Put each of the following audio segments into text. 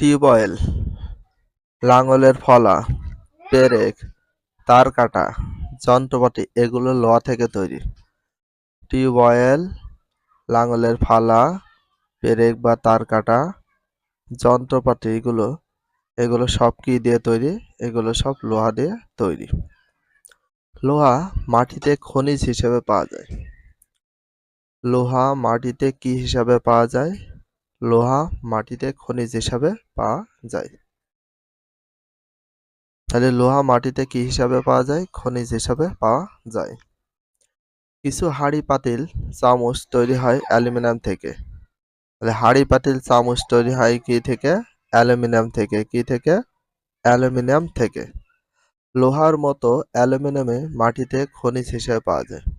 Tubewell লাঙলের ফলা, পেরেক, তার কাটা, যন্ত্রপাতি এগুলো লোহা থেকে তৈরি। টিউবওয়েল লাঙলের ফালা, পেরেক বা তার কাটা, যন্ত্রপাতি এগুলো এগুলো সব কি দিয়ে তৈরি? এগুলো সব লোহা দিয়ে তৈরি। লোহা মাটিতে খনিজ হিসেবে পাওয়া যায়। লোহা মাটিতে কি হিসাবে পাওয়া যায়? লোহা মাটিতে খনিজ হিসাবে পাওয়া যায়। তাহলে লোহা মাটিতে কি হিসাবে পাওয়া যায়? খনিজ হিসাবে পাওয়া যায়। কিছু হাঁড়ি পাতিল, চামচ তৈরি হয় অ্যালুমিনিয়াম থেকে। তাহলে হাঁড়ি পাতিল, চামচ তৈরি হয় কি থেকে? অ্যালুমিনিয়াম থেকে। কি থেকে? অ্যালুমিনিয়াম থেকে। লোহার মতো অ্যালুমিনিয়ামে মাটিতে খনিজ হিসেবে পাওয়া যায়।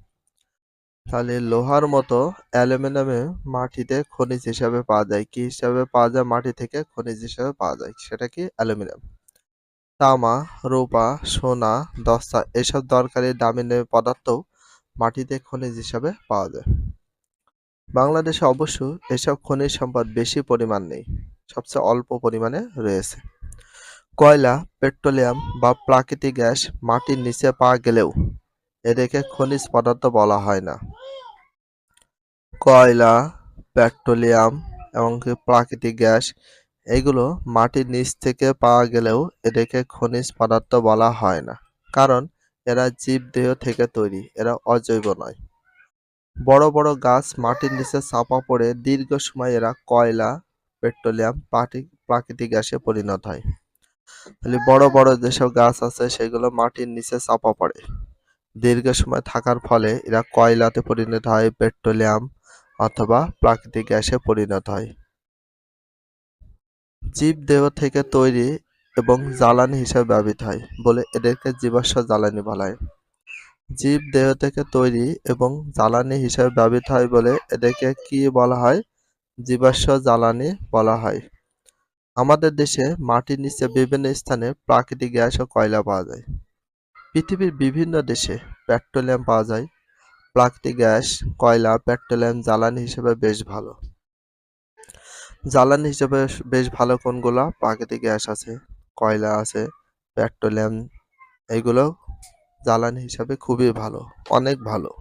তাহলে লোহার মতো অ্যালুমিনিয়ামে মাটিতে খনিজ হিসাবে পাওয়া যায়। কি হিসাবে পাওয়া যায়? মাটি থেকে খনিজ হিসাবে পাওয়া যায়। সেটা কি? অ্যালুমিনিয়াম। তামা, রূপা, সোনা, দস্তা এসব দরকারি দামি পদার্থ মাটিতে খনিজ হিসাবে পাওয়া যায়। বাংলাদেশে অবশ্য এসব খনিজ সম্পদ বেশি পরিমাণ নেই, সবচেয়ে অল্প পরিমাণে রয়েছে। কয়লা, পেট্রোলিয়াম বা প্রাকৃতিক গ্যাস মাটির নিচে পাওয়া গেলেও এদেরকে খনিজ পদার্থ বলা হয় না। কয়লা, পেট্রোলিয়াম এবং প্রাকৃতিক গ্যাস, এগুলো মাটির নিচ থেকে পাওয়া গেলেও এদেরকে খনিজ পদার্থ বলা হয় না। কারণ এরা জীবদেহ থেকে তৈরি, এরা অজৈব নয়। বড় বড় গাছ মাটির নিচে চাপা পড়ে দীর্ঘ সময় এরা কয়লা, পেট্রোলিয়াম প্রাকৃতিক গ্যাসে পরিণত হয়। তাহলে বড় বড় যেসব গাছ আছে সেগুলো মাটির নিচে চাপা পড়ে। দীর্ঘ সময় থাকার ফলে এরা কয়লাতে পরিণত হয়, পেট্রোলিয়াম অথবা প্রাকৃতিক গ্যাসে পরিণত হয়। জীবদেহ থেকে তৈরি এবং জ্বালানি হিসেবে ব্যবহৃত হয় বলে এদেরকে জীবাশ্ম জ্বালানি বলা হয়। জীব দেহ থেকে তৈরি এবং জ্বালানি হিসেবে ব্যবহৃত হয় বলে এদেরকে কি বলা হয়? জীবাশ্ম জ্বালানি বলা হয়। আমাদের দেশে মাটির নিচে বিভিন্ন স্থানে প্রাকৃতিক গ্যাস ও কয়লা পাওয়া যায়। পৃথিবীর বিভিন্ন দেশে পেট্রোলিয়াম পাওয়া যায় প্রাকৃতিক গ্যাস, কয়লা, পেট্রোলিয়াম, জ্বালানি হিসেবে বেশ ভালো। জ্বালানি হিসেবে বেশ ভালো কোনগুলা? প্রাকৃতিক গ্যাস আছে, কয়লা আছে, পেট্রোলিয়াম, এগুলো জ্বালানি হিসাবে খুবই ভালো, অনেক ভালো।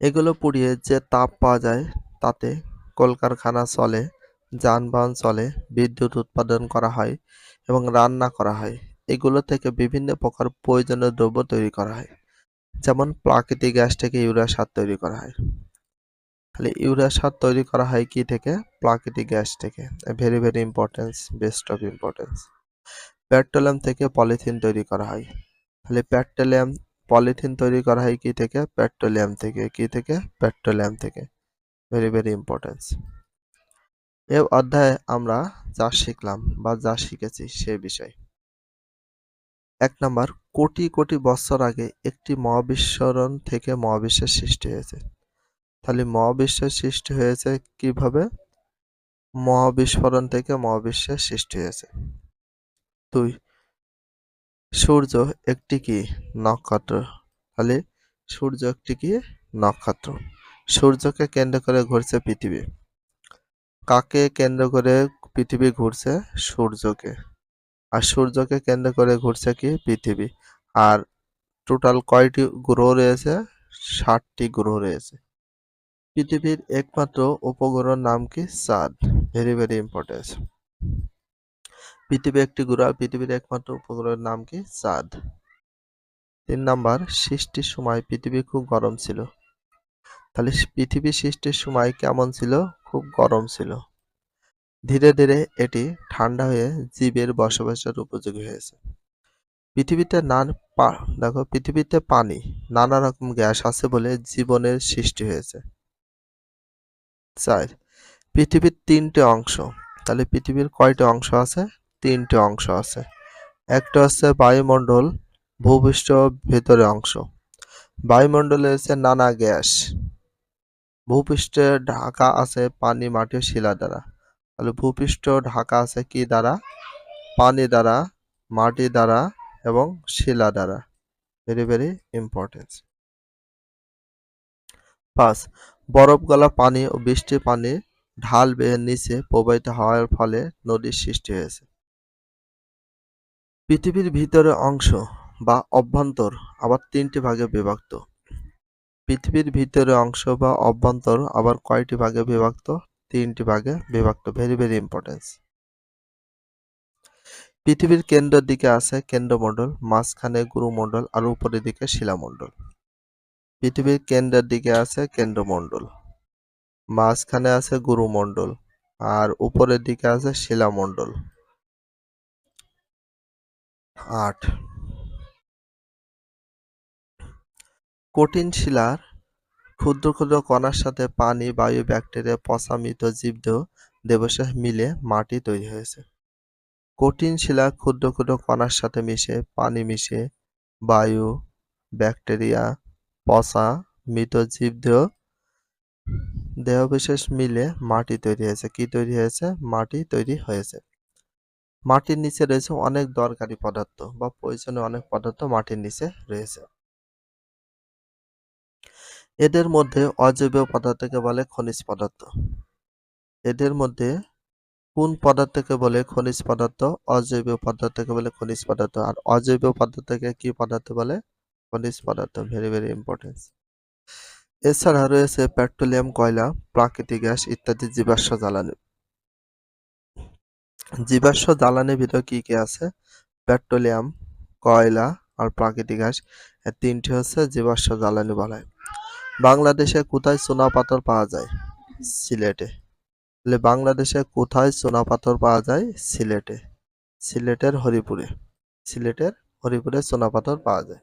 এগুলো পুড়িয়ে যে তাপ পাওয়া যায় তাতে কলকারখানা চলে, যানবাহন চলে, বিদ্যুৎ উৎপাদন করা হয় এবং রান্না করা হয়। এগুলো থেকে বিভিন্ন প্রকার প্রয়োজনীয় দ্রব্য তৈরি করা হয়। যেমন প্রাকৃতিক গ্যাস থেকে ইউরিয়া সার তৈরি করা হয়। তাহলে ইউরিয়া সার তৈরি করা হয় কি থেকে? প্রাকৃতিক গ্যাস থেকে। Very very importance best of importance petroleum থেকে পলিথিন তৈরি করা হয়। তাহলে পেট্রোলিয়াম পলিথিন তৈরি করা হয় কি থেকে? পেট্রোলিয়াম থেকে। কি থেকে? পেট্রোলিয়াম থেকে। ভেরি ভেরি ইম্পর্টেন্স এ অধ্যায়ে আমরা যা শিখলাম বা যা শিখেছি সে বিষয়। এক নাম্বার, কোটি কোটি বছর আগে একটি মহাবিস্মরণ থেকে মহাবিশ্বের সৃষ্টি হয়েছে। তাহলে মহাবিশ্বের সৃষ্টি হয়েছে কীভাবে? মহাবিস্ফোরণ থেকে মহাবিশ্বের সৃষ্টি হয়েছে। দুই, সূর্য একটি কি? নক্ষত্র। তাহলে সূর্য একটি কি? নক্ষত্র। সূর্যকে কেন্দ্র করে ঘুরছে পৃথিবী। কাকে কেন্দ্র করে পৃথিবী ঘুরছে? সূর্যকে। আর সূর্যকে কেন্দ্র করে ঘুরছে কি পৃথিবী। আর টোটাল কয়টি গ্রহ রয়েছে? ষাটটি গ্রহ রয়েছে। পৃথিবীর একমাত্র উপগ্রহের নাম কি? চাঁদ ভেরি ভেরি ইম্পর্টেন্ট পৃথিবী একটি গ্রহ পৃথিবীর একমাত্র উপগ্রহের নাম কি? চাঁদ তিন নাম্বার, সৃষ্টির সময় পৃথিবী খুব গরম ছিল। তাহলে পৃথিবী সৃষ্টির সময় কেমন ছিল? খুব গরম ছিল। ধীরে ধীরে এটি ঠান্ডা হয়ে জীবের বসবাসের উপযোগী হয়েছে। পৃথিবীতে নান পা, দেখো, পৃথিবীতে পানি, নানা রকম গ্যাস আছে বলে জীবনের সৃষ্টি হয়েছে। চার, পৃথিবীর তিনটে অংশ, তাহলে পৃথিবীর কয়টা অংশ আছে? তিনটে অংশ আছে। একটা হচ্ছে বায়ুমণ্ডল, ভূপৃষ্ঠ ভেতরে অংশ। বায়ুমণ্ডলে হচ্ছে নানা গ্যাস। ভূপৃষ্ঠে ঢাকা আছে পানি মাটি শিলা দ্বারা। তাহলে ভূপৃষ্ঠ ঢাকা আছে কি দ্বারা? পানি দ্বারা, মাটি দ্বারা এবং শিলা দ্বারা। ভেরি ভেরি ইম্পর্টেন্ট পাঁচ, বরফ গলা পানি ও বৃষ্টির পানি ঢাল বেয়ে নিচে প্রবাহিত হওয়ার ফলে নদীর সৃষ্টি হয়েছে। পৃথিবীর ভিতরে অংশ বা অভ্যন্তর আবার তিনটি ভাগে বিভক্ত। পৃথিবীর ভিতরে অংশ বা অভ্যন্তর আবার কয়টি ভাগে বিভক্ত? তিনটি ভাগে বিভক্ত ভেরি ভেরি ইম্পর্টেন্স পৃথিবীর কেন্দ্রের দিকে আছে কেন্দ্রমণ্ডল, মাঝখানে গুরুমণ্ডল আর উপরের দিকে শিলামণ্ডল। পৃথিবীর কেন্দ্রের দিকে আছে কেন্দ্রমণ্ডল, মাঝখানে আছে গুরুমণ্ডল আর উপরের দিকে আছে শিলামণ্ডল। আট। কঠিন শিলার ক্ষুদ্র ক্ষুদ্র কণার সাথে পানি, বায়ু, ব্যাকটেরিয়া পচা মৃত জীবদেহ দেবশেষ মিলে মাটি তৈরি হয়েছে। কঠিন শিলা ক্ষুদ্র ক্ষুদ্র কণার সাথে মিশে পানি মিশে বায়ু, ব্যাকটেরিয়া পচা মৃত জীবদেহ দেহবিশেষ মিলে মাটি তৈরি হয়েছে। কি তৈরি হয়েছে? মাটি তৈরি হয়েছে। মাটির নিচে রয়েছে অনেক দরকারি পদার্থ বা প্রয়োজনীয় অনেক পদার্থ মাটির নিচে রয়েছে। এদের মধ্যে অজৈব পদার্থকে বলে খনিজ পদার্থ। এদের মধ্যে কোন পদার্থকে বলে খনিজ পদার্থ, অজৈব পদার্থকে বলে খনিজ পদার্থ, আর অজৈব পদার্থকে কি পদার্থ বলে? খনিজ পদার্থ। ভেরি ভেরি ইম্পর্টেন্স এছাড়া রয়েছে পেট্রোলিয়াম, কয়লা, প্রাকৃতিক গ্যাস ইত্যাদি জীবাশ্ম জ্বালানি। জীবাশ্ম জ্বালানির ভিতর কি কি আছে? পেট্রোলিয়াম, কয়লা আর প্রাকৃতিক গ্যাস তিনটি হচ্ছে জীবাশ্ম জ্বালানি বলা। হয় বাংলাদেশে কোথায় সোনা পাথর পাওয়া যায়? সিলেটে। তাহলে বাংলাদেশে কোথায় সোনা পাথর পাওয়া যায়? সিলেটে। সিলেটের হরিপুরে। সিলেটের হরিপুরে সোনা পাথর পাওয়া যায়।